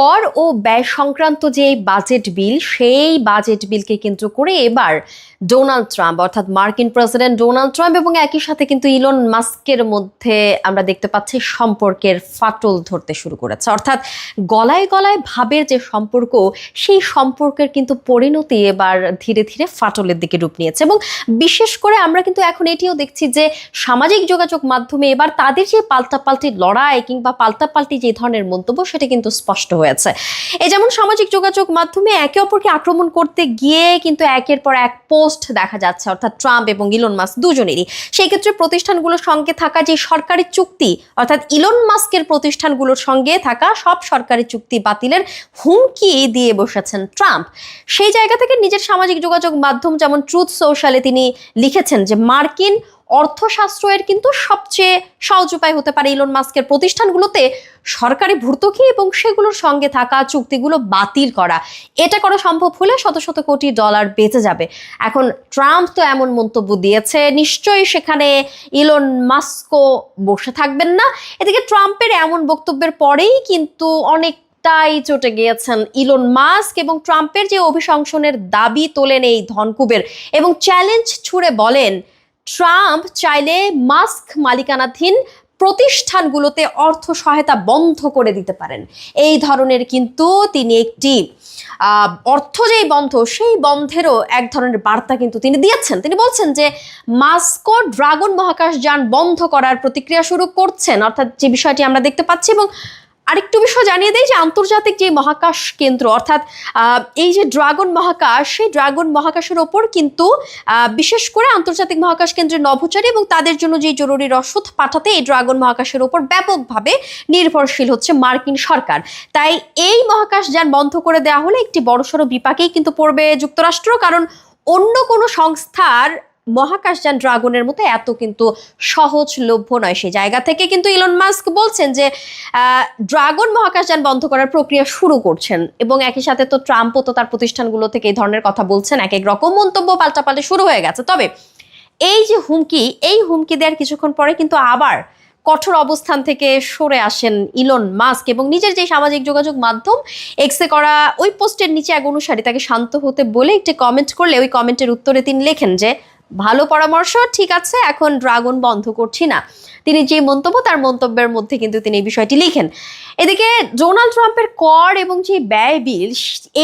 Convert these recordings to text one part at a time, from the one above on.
কর ও ব্যয় সংক্রান্ত যে বাজেট বিল, সেই বাজেট বিলকে কেন্দ্র করে এবার ডোনাল্ড ট্রাম্প, অর্থাৎ মার্কিন প্রেসিডেন্ট ডোনাল্ড ট্রাম্প এবং একই সাথে কিন্তু ইলন মাস্কের মধ্যে আমরা দেখতে পাচ্ছি সম্পর্কের ফাটল ধরতে শুরু করেছে। অর্থাৎ গলায় গলায় ভাবের যে সম্পর্ক, সেই সম্পর্কের কিন্তু পরিণতি এবার ধীরে ধীরে ফাটলের দিকে রূপ নিয়েছে এবং বিশেষ করে আমরা কিন্তু এখন এটিও দেখছি যে সামাজিক যোগাযোগ মাধ্যমে এবার তাদের যে পাল্টাপাল্টি লড়াই কিংবা পাল্টাপাল্টি যে ধরনের মন্তব্য, সেটা কিন্তু স্পষ্ট হয়েছে। এ যেমন সামাজিক যোগাযোগ মাধ্যমে একে অপরকে আক্রমণ করতে গিয়ে কিন্তু একের পর এক পোস্ট দেখা যাচ্ছে, অর্থাৎ ট্রাম্প এবং ইলন মাস্ক দুজনেরই। সেই ক্ষেত্রে প্রতিষ্ঠানগুলোর সঙ্গে থাকা যে সরকারি চুক্তি, অর্থাৎ ইলন মাস্কের প্রতিষ্ঠানগুলোর সঙ্গে থাকা সব সরকারি চুক্তি বাতিলের হুমকি দিয়ে বসেছেন ট্রাম্প। সেই জায়গা থেকে নিজের সামাজিক যোগাযোগ মাধ্যম যেমন ট্রুথ সোশ্যালে তিনি লিখেছেন যে, মার্কিন অর্থশাস্ত্রের কিন্তু সবচেয়ে সহজ উপায় হতে পারে ইলন মাস্কের প্রতিষ্ঠানগুলোতে সরকারি ভর্তুকি এবং সেগুলোর সঙ্গে থাকা চুক্তিগুলো বাতিল করা। এটা করা সম্ভব হলে শত শত কোটি ডলার বেঁচে যাবে। এখন ট্রাম্প তো এমন মন্তব্য দিয়েছে, নিশ্চয়ই সেখানে ইলন মাস্কও বসে থাকবেন না। এদিকে ট্রাম্পের এমন বক্তব্যের পরেই কিন্তু অনেক তাই চটে গিয়েছেন ইলন মাস্ক এবং ট্রাম্পের যে অভিশংসনের দাবি তোলেন এই ধনকুবের এবং চ্যালেঞ্জ ছুড়ে বলেন ট্রাম্প চাইলে মাস্ক মালিকানাধীন প্রতিষ্ঠানগুলোতে অর্থ সহায়তা বন্ধ করে দিতে পারেন। এই ধরনের কিন্তু তিনি একটি অর্থ যেই বন্ধ, সেই বন্ধেরও এক ধরনের বার্তা কিন্তু তিনি দিয়েছেন। তিনি বলছেন যে মাস্কো ড্রাগন মহাকাশ যান বন্ধ করার প্রতিক্রিয়া শুরু করছেন। অর্থাৎ যে বিষয়টি আমরা দেখতে পাচ্ছি এবং আরেকটু বিষয় জানিয়ে দেই যে আন্তর্জাতিক যে মহাকাশ কেন্দ্র, অর্থাৎ এই যে ড্রাগন মহাকাশ, সেই ড্রাগন মহাকাশের ওপর কিন্তু বিশেষ করে আন্তর্জাতিক মহাকাশ কেন্দ্রের নভোচারী এবং তাদের জন্য যে জরুরি রসদ পাঠাতে এই ড্রাগন মহাকাশের ওপর ব্যাপকভাবে নির্ভরশীল হচ্ছে মার্কিন সরকার। তাই এই মহাকাশ যান বন্ধ করে দেওয়া হলে একটি বড়সড় বিপাকেই কিন্তু পড়বে যুক্তরাষ্ট্র, কারণ অন্য কোনো সংস্থার মহাকাশযান ড্রাগনের মতো এত কিন্তু সহজলভ্য নয়। সেই জায়গা থেকে কিন্তু ইলন মাস্ক বলছেন যে ড্রাগন মহাকাশযান বন্ধ করার প্রক্রিয়া শুরু করছেন এবং একই সাথে তো ট্রাম্পও তো তার প্রতিষ্ঠানগুলো থেকে এই ধরনের কথা বলছেন, এক এক রকম মন্তব্য পাল্টাপাল্টে শুরু হয়ে গেছে। তবে এই যে হুমকি, এই হুমকি দেওয়ার কিছুক্ষণ পরে কিন্তু আবার কঠোর অবস্থান থেকে সরে আসেন ইলন মাস্ক এবং নিজের যে সামাজিক যোগাযোগ মাধ্যম এক্সে করা ওই পোস্টের নিচে এক অনুসারী তাকে শান্ত হতে বলে একটি কমেন্ট করলে, ওই কমেন্টের উত্তরে তিনি লেখেন যে ভালো পরামর্শ, ঠিক আছে, এখন ড্রাগন বন্ধ করছি না। তিনি যে মন্তব্য, তার মন্তব্যের মধ্যে কিন্তু তিনি এই বিষয়টি লিখেন। এদিকে ডোনাল্ড ট্রাম্পের কর এবং যে ব্যয় বিল,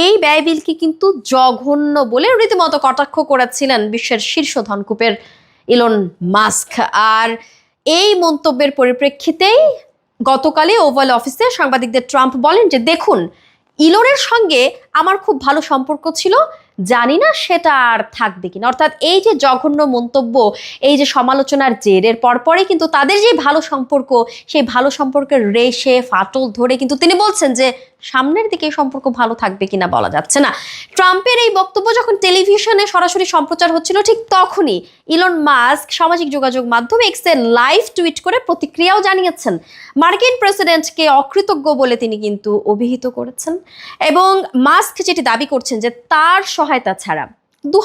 এই ব্যয় বিলকে কিন্তু জঘন্য বলে রীতিমতো কটাক্ষ করেছিলেন বিশ্বের শীর্ষ ধনকূপের ইলন মাস্ক। আর এই মন্তব্যের পরিপ্রেক্ষিতেই গতকালই ওভাল অফিসে সাংবাদিকদের ট্রাম্প বলেন যে, দেখুন, ইলনের সঙ্গে আমার খুব ভালো সম্পর্ক ছিল। জানি না সেটা আর থাকবে কিনা। অর্থাৎ এই যে জঘন্য মন্তব্য, এই যে সমালোচনার জেরের পরপরই কিন্তু তাদের যে ভালো সম্পর্ক, সেই ভালো সম্পর্কের রেশে, ফাটল ধরে কিন্তু তিনি বলছেন যে সামনের দিকে সম্পর্ক ভালো থাকবে কিনা বলা যাচ্ছে না। ট্রাম্পের এই বক্তব্য যখন টেলিভিশনে সরাসরি সম্প্রচার হচ্ছিল, ঠিক তখনই ইলন মাস্ক সামাজিক যোগাযোগ মাধ্যমে এক্সে লাইভ টুইট করে প্রতিক্রিয়াও জানিয়েছেন। মার্কিন প্রেসিডেন্টকে অকৃতজ্ঞ বলে তিনি কিন্তু অভিহিত করেছেন। এবং মাস্ক যেটি দাবি করছেন যে তার সহায়তা ছাড়া দু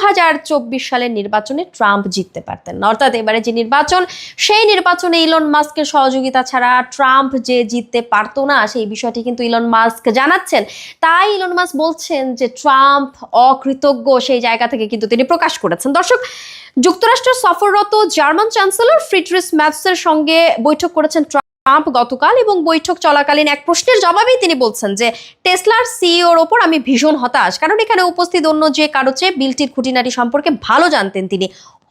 সালের নির্বাচনে ট্রাম্প জিততে পারতেন অর্থাৎ এবারে যে নির্বাচন, সেই নির্বাচনে ইলন মাস্কের সহযোগিতা ছাড়া ট্রাম্প যে জিততে পারতো না, সেই বিষয়টি কিন্তু ইলন মাস্ক জানাচ্ছেন। তাই ইলন মাস্ক বলছেন যে ট্রাম্প অকৃতজ্ঞ, সেই জায়গা থেকে কিন্তু তিনি প্রকাশ করেছেন। দর্শক, যুক্তরাষ্ট্রের সফররত জার্মান চ্যান্সেলর ফ্রিডরিস ম্যাথসের সঙ্গে বৈঠক করেছেন ট্রাম্প। গতকাল এবং বৈঠক চলাকালীন এক প্রশ্নের জবাবেই তিনি বলছেন যে, টেসলার সিইওর ওপর আমি ভীষণ হতাশ। কারণ এখানে উপস্থিত অন্য যে কারও চেয়ে বিলটির খুঁটিনাটি সম্পর্কে ভালো জানতেন তিনি।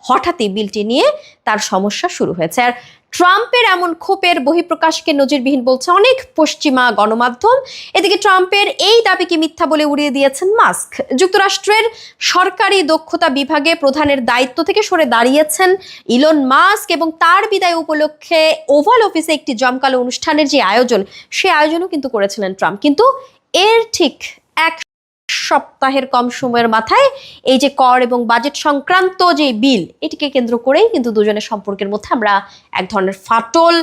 হঠাৎই বিলটি নিয়ে তার সমস্যা শুরু হয়েছে। আর ট্রাম্পের এমন ক্ষোভের বহিঃপ্রকাশকে নজিরবিহীন বলছে অনেক পশ্চিমা গণমাধ্যম। এদিকে ট্রাম্পের এই দাবিকে মিথ্যা বলে উড়িয়ে দিয়েছেন মাস্ক। যুক্তরাষ্ট্রের সরকারি দক্ষতা বিভাগে প্রধানের দায়িত্ব থেকে সরে দাঁড়িয়েছেন ইলন মাস্ক এবং তার বিদায় উপলক্ষে ওভাল অফিসে একটি জমকালো অনুষ্ঠানের যে আয়োজন, সে আয়োজনও কিন্তু করেছিলেন ট্রাম্প। কিন্তু এর ঠিক এক সপ্তাহের কম সময়ের মাথায় এই যে কর এবং বাজেট সংক্রান্ত যে বিল, এটিকে কেন্দ্র করেই কিন্তু দুজনের সম্পর্কের মধ্যে আমরা এক ধরনের ফাটল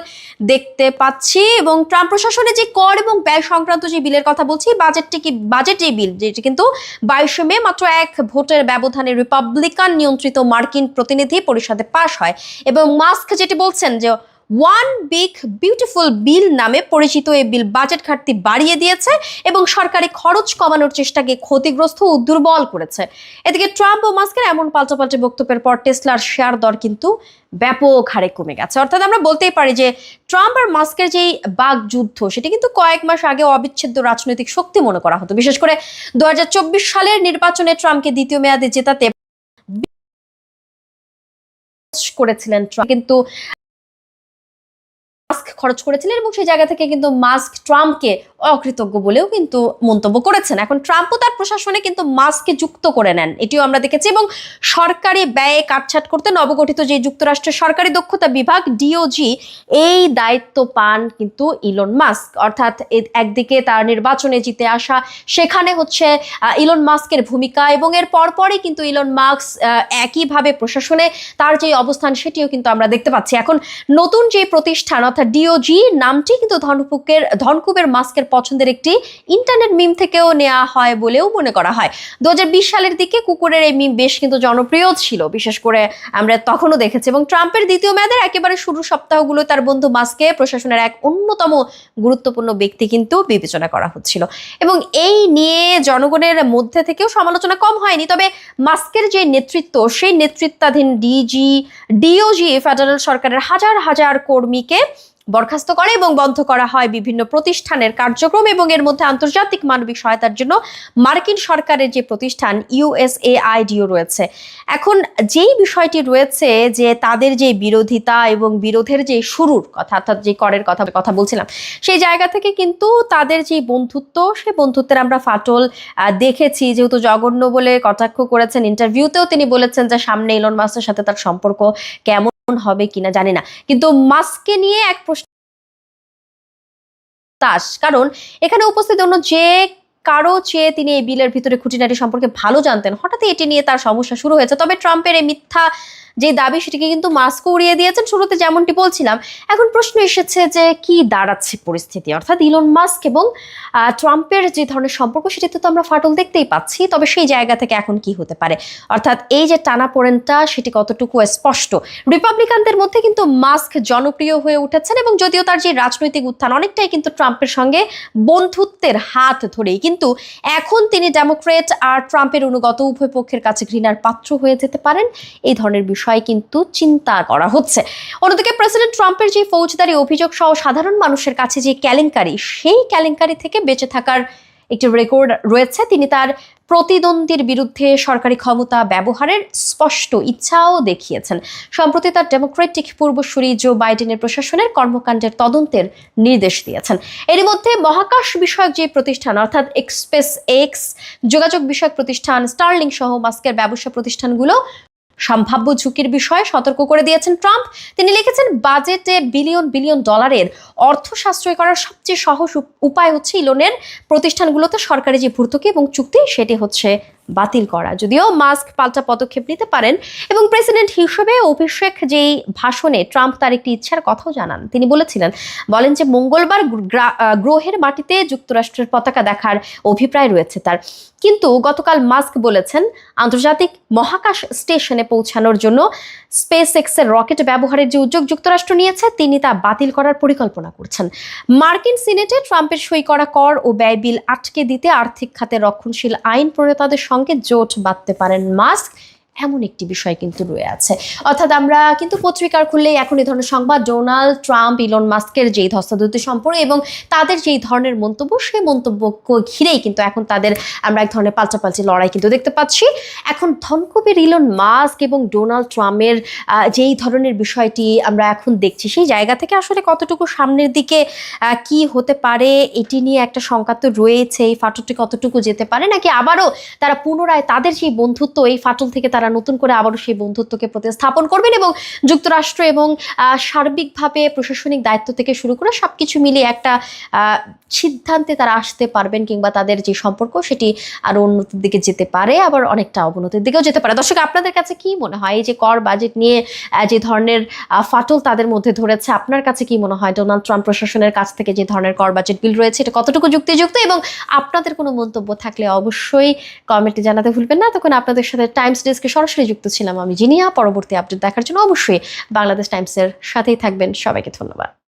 দেখতে পাচ্ছি এবং ট্রাম্প প্রশাসনে যে কর এবং ব্যয় সংক্রান্ত যে বিলের কথা বলছি বাজেটটি কি বাজেট যে বিল, যেটি কিন্তু বাইশে মে মাত্র এক ভোটের ব্যবধানে রিপাবলিকান নিয়ন্ত্রিত মার্কিন প্রতিনিধি পরিষদে পাশ হয়। এবং মাস্ক যেটি বলছেন যে ওয়ান বিগ বিউটিফুল বিল নামে পরিচিত এই বিল বাজেট ঘাটতি বাড়িয়ে দিয়েছে এবং সরকারি খরচ কমানোর চেষ্টাকে ক্ষতিগ্রস্ত ও দুর্বল করেছে। এদিকে ট্রাম্প ও মাস্কের এমন পাল্টাপাল্টি বক্তব্যের পর টেসলার শেয়ার দর কিন্তু ব্যাপক হারে কমে গেছে। অর্থাৎ আমরা বলতেই পারি যে ট্রাম্প আর মাস্কের যেই বাক যুদ্ধ, সেটি কিন্তু কয়েক মাস আগে অবিচ্ছেদ্য রাজনৈতিক শক্তি মনে করা হতো। বিশেষ করে দু হাজার চব্বিশ সালের নির্বাচনে ট্রাম্পকে দ্বিতীয় মেয়াদে জেতাতে করেছিলেন ট্রাম্প। কিন্তু খরচ করেছিলেন এবং সেই জায়গা থেকে কিন্তু মাস্ক ট্রাম্পকে অকৃতজ্ঞ বলেও কিন্তু মন্তব্য করেছেন। এখন ট্রাম্পও তার প্রশাসনে কিন্তু মাস্ককে যুক্ত করে নেন, এটিও আমরা দেখেছি এবং সরকারি ব্যয়ে কাটছাট করতে নবগঠিত যে যুক্তরাষ্ট্রের সরকারি দক্ষতা বিভাগ ডিওজি এই দায়িত্ব পান কিন্তু ইলন মাস্ক। অর্থাৎ একদিকে তার নির্বাচনে জিতে আসা, সেখানে হচ্ছে ইলন মাস্কের ভূমিকা এবং এর পরপরই কিন্তু ইলন মাস্ক একইভাবে প্রশাসনে তার যে অবস্থান সেটিও কিন্তু আমরা দেখতে পাচ্ছি। এখন নতুন যে প্রতিষ্ঠান, অর্থাৎ ডিওজি নামটি কিন্তু ধনকুকের ধনকুবের মাস্কের পছন্দের একটি ইন্টারনেট মিম থেকেও নেওয়া হয় বলেও মনে করা হয়। দু হাজার বিশ সালের দিকে কুকুরের এই মিম বেশ কিন্তু জনপ্রিয় ছিল, বিশেষ করে আমরা তখনও দেখেছি। এবং ট্রাম্পের দ্বিতীয় মেয়াদের একেবারে শুরু সপ্তাহগুলো তার বন্ধু মাস্কে প্রশাসনের এক অন্যতম গুরুত্বপূর্ণ ব্যক্তি কিন্তু বিবেচনা করা হচ্ছিল। এবং এই নিয়ে জনগণের মধ্যে থেকেও সমালোচনা কম হয়নি, তবে মাস্কের যে নেতৃত্ব, সেই নেতৃত্বাধীন ডিজি ডিওজি ফেডারেল সরকারের হাজার হাজার কর্মীকে বরখাস্ত করে এবং বন্ধ করা হয় বিভিন্ন প্রতিষ্ঠানের কার্যক্রম এবং এর মধ্যে আন্তর্জাতিক মানবিক সহায়তার জন্য মার্কিন সরকারের যে প্রতিষ্ঠান ইউএসএআইডিও রয়েছে। এখন যেই বিষয়টি রয়েছে যে তাদের যে বিরোধিতা এবং বিরোধের যে শুরুর কথা, অর্থাৎ যে করের কথা কথা বলছিলাম, সেই জায়গা থেকে কিন্তু তাদের যে বন্ধুত্ব সেই বন্ধুত্বের আমরা ফাটল দেখেছি। যেহেতু জঘন্য বলে কটাক্ষ করেছেন ইন্টারভিউতেও তিনি বলেছেন যে সামনে ইলন মাস্কের সাথে তার সম্পর্ক কেমন হবে কিনা জানি না। কিন্তু মাস্ককে নিয়ে এক প্রশ্ন তাস। কারণ এখানে উপস্থিত অন্য যে কারও চেয়ে তিনি এই বিলের ভিতরে খুঁটিনাটি সম্পর্কে ভালো জানতেন। হঠাৎই এটি নিয়ে তার সমস্যা শুরু হয়েছে। তবে ট্রাম্পের এই মিথ্যা যে দাবি, সেটিকে কিন্তু মাস্ক উড়িয়ে দিয়েছেন শুরুতে যেমনটি বলছিলাম। এখন প্রশ্ন এসেছে যে কি দাঁড়াচ্ছে পরিস্থিতি? অর্থাৎ ইলন মাস্ক এবং ট্রাম্পের যে ধরনের সম্পর্ক, সেটিতে তো আমরা ফাটল দেখতেই পাচ্ছি। তবে সেই জায়গা থেকে এখন কি হতে পারে? অর্থাৎ এই যে টানা টানাপোড়েনটা, সেটি কতটুকু স্পষ্ট? রিপাবলিকানদের মধ্যে কিন্তু মাস্ক জনপ্রিয় হয়ে উঠেছেন এবং যদিও তার যে রাজনৈতিক উত্থান, অনেকটাই কিন্তু ট্রাম্পের সঙ্গে বন্ধুত্বের হাত ধরেই। কিন্তু এখন তিনি ডেমোক্রেট আর ট্রাম্পের অনুগত উভয় পক্ষের কাছে ঘৃণার পাত্র হয়ে যেতে পারেন। এই ধরনের বিষয় কিন্তু চিন্তা করা হচ্ছে। অন্যদিকে প্রেসিডেন্ট ট্রাম্পের যে ফৌজদারি অভিযোগ সহ সাধারণ মানুষের কাছে যে কেলেঙ্কারি, সেই কেলেঙ্কারি থেকে বেঁচে থাকার একটি রেকর্ড রয়েছে। তিনি তার প্রতিদ্বন্দ্বীর বিরুদ্ধে সরকারি ক্ষমতা ব্যবহারের স্পষ্ট ইচ্ছাও দেখিয়েছেন। সম্প্রতি তার ডেমোক্রেটিক পূর্বসূরি জো বাইডেনের প্রশাসনের কর্মকাণ্ডের তদন্তের নির্দেশ দিয়েছেন। এরই মধ্যে মহাকাশ বিষয়ক যে প্রতিষ্ঠান, অর্থাৎ এক্সপ্রেস এক্স যোগাযোগ বিষয়ক প্রতিষ্ঠান স্টার্লিং সহ মাস্কের ব্যবসা প্রতিষ্ঠানগুলো সম্ভাব্য ঝুঁকির বিষয়ে সতর্ক করে দিয়েছেন ট্রাম্প। তিনি লিখেছেন, বাজেটে বিলিয়ন বিলিয়ন ডলারের অর্থ সাশ্রয় করার সবচেয়ে সহজ উপায় হচ্ছে ইলনের প্রতিষ্ঠানগুলোতে সরকারি যে ভর্তুকি এবং চুক্তি, সেটি হচ্ছে বাতিল করা। যদিও মাস্ক পাল্টা পদক্ষেপ নিতে পারেন এবং প্রেসিডেন্ট হিসেবে অভিষেক যেই ভাষণে ট্রাম্প তার একটি ইচ্ছার কথাও জানান। তিনি বলেছিলেন, বলেন যে মঙ্গলবার গ্রহের মাটিতে যুক্তরাষ্ট্রের পতাকা দেখার অভিপ্রায় রয়েছে তার। কিন্তু গতকাল মাস্ক বলেছেন, আন্তর্জাতিক মহাকাশ স্টেশনে পৌঁছানোর জন্য স্পেস এক্সের রকেট ব্যবহারের যে উদ্যোগ যুক্তরাষ্ট্র নিয়েছে, তিনি তা বাতিল করার পরিকল্পনা করছেন। মার্কিন সিনেটে ট্রাম্পের সই করা কর ও ব্যয় বিল আটকে দিতে আর্থিক খাতে রক্ষণশীল আইন প্রণেতাদের সঙ্গে জোট বাঁধতে পারেন মাস্ক এমন একটি বিষয় কিন্তু রয়ে আছে। অর্থাৎ আমরা কিন্তু পত্রিকার খুললেই এখন এই ধরনের সংবাদ, ডোনাল্ড ট্রাম্প, ইলন মাস্কের যেই ধস্তাধস্তি সম্পর্কে এবং তাদের যেই ধরনের মন্তব্য, সেই মন্তব্যকে ঘিরেই কিন্তু এখন তাদের আমরা এক ধরনের পাল্টাপাল্টি লড়াই কিন্তু দেখতে পাচ্ছি। এখন ধনকুবের ইলন মাস্ক এবং ডোনাল্ড ট্রাম্পের যেই ধরনের বিষয়টি আমরা এখন দেখছি, সেই জায়গা থেকে আসলে কতটুকু সামনের দিকে কি হতে পারে, এটি নিয়ে একটা শঙ্কা তো রয়েছে, এই ফাটলটি কতটুকু যেতে পারে, নাকি আবারও তারা পুনরায় তাদের সেই বন্ধুত্ব, এই ফাটল থেকে তারা নতুন করে আবারও সেই বন্ধুত্বকে প্রতিস্থাপন করবেন এবং যুক্তরাষ্ট্র এবং সার্বিকভাবে প্রশাসনিক দায়িত্ব থেকে শুরু করে সবকিছু মিলিয়ে একটা সিদ্ধান্তে তারা আসতে পারবেন কিংবা তাদের যে সম্পর্ক সেটি আরও উন্নতির দিকে যেতে পারে, আবার অনেকটা অবনতির দিকেও যেতে পারে। দর্শক, আপনাদের কাছে কি মনে হয়? এই যে কর বাজেট নিয়ে যে ধরনের ফাটল তাদের মধ্যে ধরেছে, আপনার কাছে কি মনে হয়? ডোনাল্ড ট্রাম্প প্রশাসনের কাছ থেকে যে ধরনের কর বাজেট বিল রয়েছে, এটা কতটুকু যুক্তিযুক্ত এবং আপনাদের কোনো মন্তব্য থাকলে অবশ্যই কমেন্টে জানাতে ভুলবেন না। তখন আপনাদের সাথে টাইমস ডেস্কের সরাসরি যুক্ত ছিলাম আমি জিনিয়া। পরবর্তী আপডেট দেখার জন্য অবশ্যই বাংলাদেশ টাইমসের সাথেই থাকবেন। সবাইকে ধন্যবাদ।